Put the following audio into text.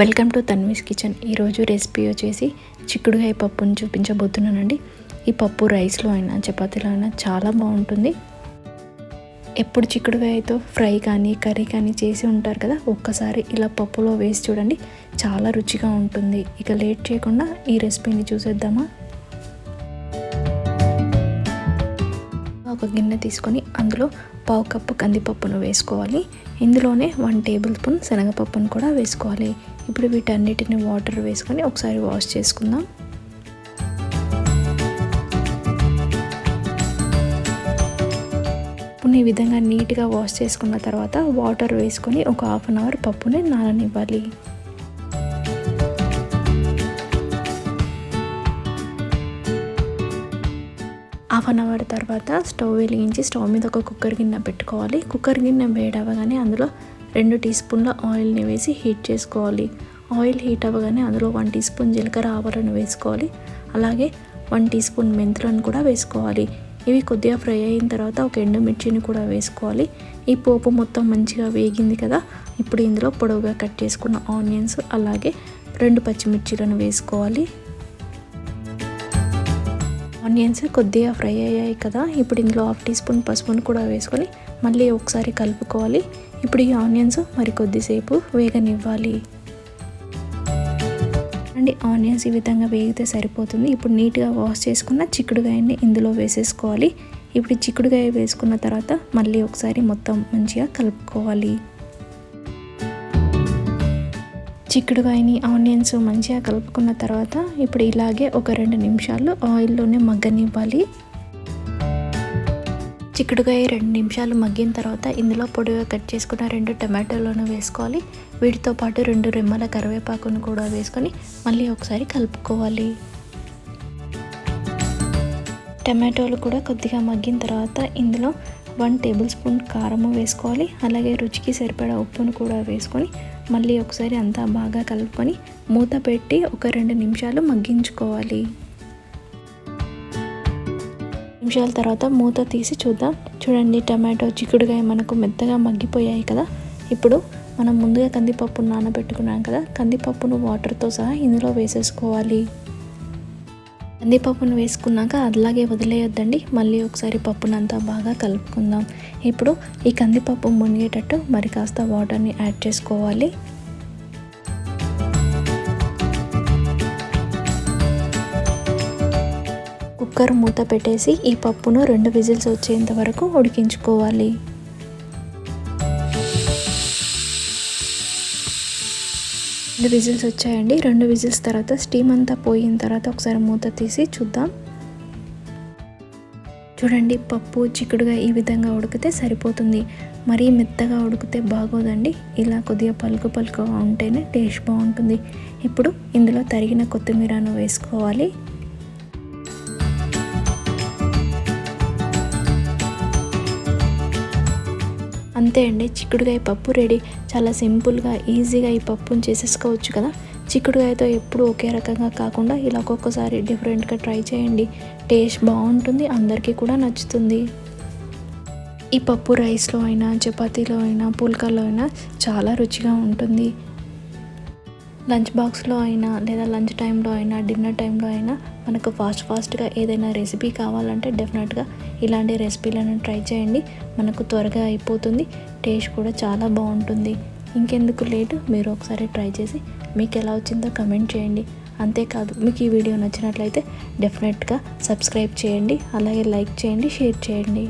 Welcome to Tanvi's kitchen. ఈరోజు recipe వచ్చేసి చిక్కుడుకాయ పప్పుని చూపించబోతున్నానండి. ఈ పప్పు రైస్లో అయినా చపాతీలో అయినా చాలా బాగుంటుంది. ఎప్పుడు చిక్కుడుకాయతో ఫ్రై కానీ కర్రీ కానీ చేసి ఉంటారు కదా ఒక్కసారి ఇలా పప్పులో వేసి చూడండి. చాలా రుచిగా ఉంటుంది. ఇక లేట్ చేయకుండా ఈ రెసిపీని చూసేద్దామా? ఒక గిన్నె తీసుకొని అందులో పావు కప్పు కందిపప్పును వేసుకోవాలి. ఇందులోనే వన్ టేబుల్ స్పూన్ శనగపప్పును కూడా వేసుకోవాలి. ఇప్పుడు వీటన్నిటిని వాటర్ వేసుకొని ఒకసారి వాష్ చేసుకుందాం. పప్పుని ఈ విధంగా నీట్గా వాష్ చేసుకున్న తర్వాత వాటర్ వేసుకొని ఒక హాఫ్ అన్ అవర్ పప్పుని నాననివ్వాలి. హాఫ్ అన్ అవర్ తర్వాత స్టవ్ వెలిగించి స్టవ్ మీద ఒక కుక్కర్ గిన్నె పెట్టుకోవాలి. కుక్కర్ గిన్నె వేడవగానే అందులో రెండు టీ స్పూన్ల ఆయిల్ని వేసి హీట్ చేసుకోవాలి. ఆయిల్ హీట్ అవ్వగానే అందులో వన్ టీ స్పూన్ జీలకర్ర ఆవాలను వేసుకోవాలి. అలాగే వన్ టీ స్పూన్ మెంతులను కూడా వేసుకోవాలి. ఇవి కొద్దిగా ఫ్రై అయిన తర్వాత ఒక ఎండుమిర్చిని కూడా వేసుకోవాలి. ఈ పోపు మొత్తం మంచిగా వేగింది కదా ఇప్పుడు ఇందులో పొడవుగా కట్ చేసుకున్న ఆనియన్స్ అలాగే రెండు పచ్చిమిర్చిలను వేసుకోవాలి. ఆనియన్స్ కొద్దిగా ఫ్రై అయ్యాయి కదా ఇప్పుడు ఇందులో హాఫ్ టీ స్పూన్ పసుపును కూడా వేసుకొని మళ్ళీ ఒకసారి కలుపుకోవాలి. ఇప్పుడు ఈ ఆనియన్స్ మరి కొద్దిసేపు వేగనివ్వాలి. అండి ఆనియన్స్ ఈ విధంగా వేగితే సరిపోతుంది. ఇప్పుడు నీట్గా వాష్ చేసుకున్న చిక్కుడుగాయని ఇందులో వేసేసుకోవాలి. ఇప్పుడు చిక్కుడుకాయ వేసుకున్న తర్వాత మళ్ళీ ఒకసారి మొత్తం మంచిగా కలుపుకోవాలి. చిక్కుడుకాయని ఆనియన్స్ మంచిగా కలుపుకున్న తర్వాత ఇప్పుడు ఇలాగే ఒక రెండు నిమిషాలు ఆయిల్లోనే మగ్గనివ్వాలి. చిక్కుడుకాయ రెండు నిమిషాలు మగ్గిన తర్వాత ఇందులో పొడిగా కట్ చేసుకున్న రెండు టమాటోలను వేసుకోవాలి. వీటితో పాటు రెండు రెమ్మల కరివేపాకును కూడా వేసుకొని మళ్ళీ ఒకసారి కలుపుకోవాలి. టమాటోలు కూడా కొద్దిగా మగ్గిన తర్వాత ఇందులో వన్ టేబుల్ స్పూన్ కారము వేసుకోవాలి. అలాగే రుచికి సరిపడా ఉప్పును కూడా వేసుకొని మళ్ళీ ఒకసారి అంతా బాగా కలుపుకొని మూత పెట్టి ఒక రెండు నిమిషాలు మగ్గించుకోవాలి. నిమిషాల తర్వాత మూత తీసి చూద్దాం. చూడండి టమాటో చిక్కుడుకాయ మనకు మెత్తగా మగ్గిపోయాయి కదా. ఇప్పుడు మనం ముందుగా కందిపప్పు నానబెట్టుకున్నాం కదా. కందిపప్పును వాటర్తో సహా ఇందులో వేసేసుకోవాలి. కందిపప్పును వేసుకున్నాక అలాగే వదిలేయొద్దండి. మళ్ళీ ఒకసారి పప్పునంతా బాగా కలుపుకుందాం. ఇప్పుడు ఈ కందిపప్పు మునిగేటట్టు మరి కాస్త వాటర్ని యాడ్ చేసుకోవాలి. కుక్కర్ మూత పెట్టేసి ఈ పప్పును రెండు విజిల్స్ వచ్చేంత వరకు ఉడికించుకోవాలి. రెండు విజిల్స్ వచ్చాయండి. రెండు విజిల్స్ తర్వాత స్టీమ్ అంతా పోయిన తర్వాత ఒకసారి మూత తీసి చూద్దాం. చూడండి పప్పు చిక్కుడుగా ఈ విధంగా ఉడికితే సరిపోతుంది. మరీ మెత్తగా ఉడికితే బాగోదండి. ఇలా కొద్దిగా పలుకు పలుకుగా ఉంటేనే టేస్ట్ బాగుంటుంది. ఇప్పుడు ఇందులో తరిగిన కొత్తిమీరను వేసుకోవాలి. అంతే అండి. చిక్కుడుకాయ పప్పు రెడీ. చాలా సింపుల్గా ఈజీగా ఈ పప్పును చేసేసుకోవచ్చు కదా. చిక్కుడుకాయతో ఎప్పుడు ఒకే రకంగా కాకుండా ఇలా ఒక్కొక్కసారి డిఫరెంట్గా ట్రై చేయండి. టేస్ట్ బాగుంటుంది అందరికీ కూడా నచ్చుతుంది. ఈ పప్పు రైస్లో అయినా చపాతీలో అయినా పుల్కాలో అయినా చాలా రుచిగా ఉంటుంది. లంచ్ బాక్స్లో అయినా లేదా లంచ్ టైంలో అయినా డిన్నర్ టైంలో అయినా మనకు ఫాస్ట్ ఫాస్ట్గా ఏదైనా రెసిపీ కావాలంటే డెఫినెట్గా ఇలాంటి రెసిపీలను ట్రై చేయండి. మనకు త్వరగా అయిపోతుంది. టేస్ట్ కూడా చాలా బాగుంటుంది. ఇంకెందుకు లేటు? మీరు ఒకసారి ట్రై చేసి మీకు ఎలా వచ్చిందో కమెంట్ చేయండి. అంతేకాదు మీకు ఈ వీడియో నచ్చినట్లయితే డెఫినెట్గా సబ్స్క్రైబ్ చేయండి. అలాగే లైక్ చేయండి షేర్ చేయండి.